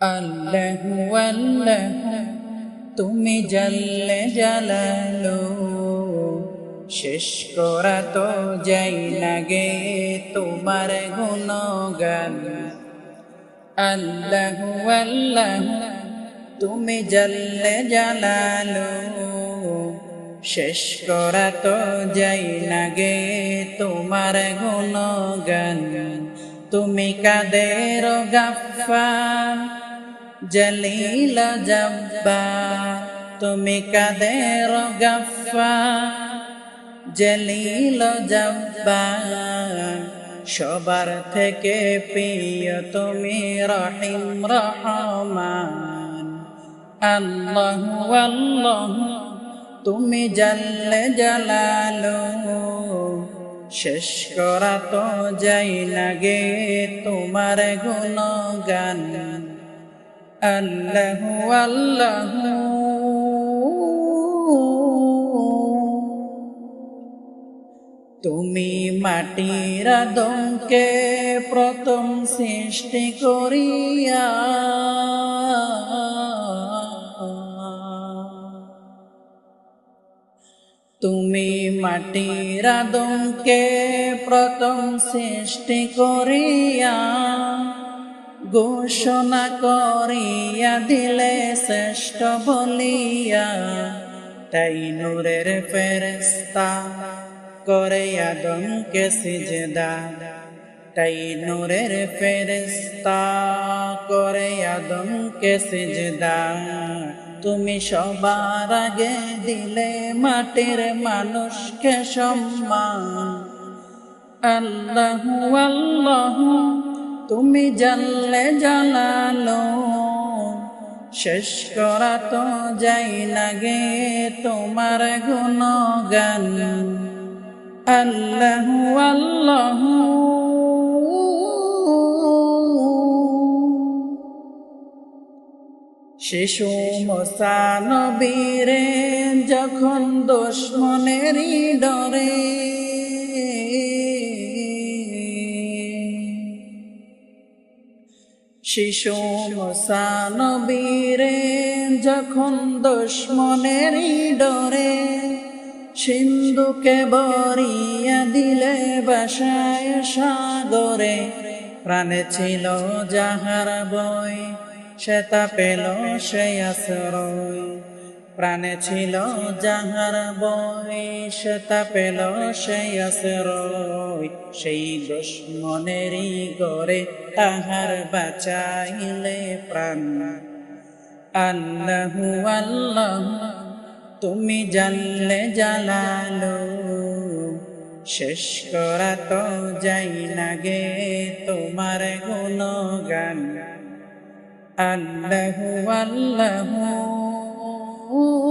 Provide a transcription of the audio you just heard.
আল্লাহ আল্লাহ, তুমি জাল্লে জালালো। শেষ করা তো যাই না গে তোমার গুণগান। আল্লাহ আল্লাহ, তুমি জাল্লে জালালো। শেষ করা তো যাই না গে তোমার গুণগান। তুমি কাদের গাফার জলিল জব্বা তুমি কাদের গফা জলিল জব্বা সবার থেকে প্রিয় তুমি রহিম রহমান। আল্লাহ আল্লাহ, তুমি জাল্লে জালালো। শেষ করা তো যাই লাগে তোমার গুণগান। আল্লাহ তুমি মাটির আদমকে প্রথম সৃষ্টি করিয়া তুমি মাটির আদমকে প্রথম সৃষ্টি করিয়া ঘোষণা করিয়া দিলে শ্রেষ্ঠ বলিয়া, তাই নূরের ফেরেস্তা করে আদমকে সিজদা। তাই নূরের ফেরেস্তা করে আদমকে সিজদা। তুমি সবার আগে দিলে মাটির মানুষকে সম্মান। আল্লাহ আল্লাহ তুমি জানলে জানালো শেষ করা তো যাই লাগে তোমার গুণগান। আল্লাহ আল্লাহ। শিশু মোসানবীরে যখন দুশ্মনেরই ডরে শিশু মসানবীরে যখন দুশ্মনের ডরে সিন্ধুকে বরিয়া দিলে বাসায় সাগরে, প্রাণে ছিল যাহার বই সেতা পেল সে আশ্রয়। প্রাণে ছিল যাহার বই সেতা পেল সে আশ্রয়। সেই দুশ্মনেরই গড়ে তাহার বাঁচাইলে প্রাণ। আল্লাহু আল্লাহ, তুমি জানলে জালালো। শেষ করা তো যাই না গে তোমার গুণগান। আল্লাহু আল্লাহু Ooh.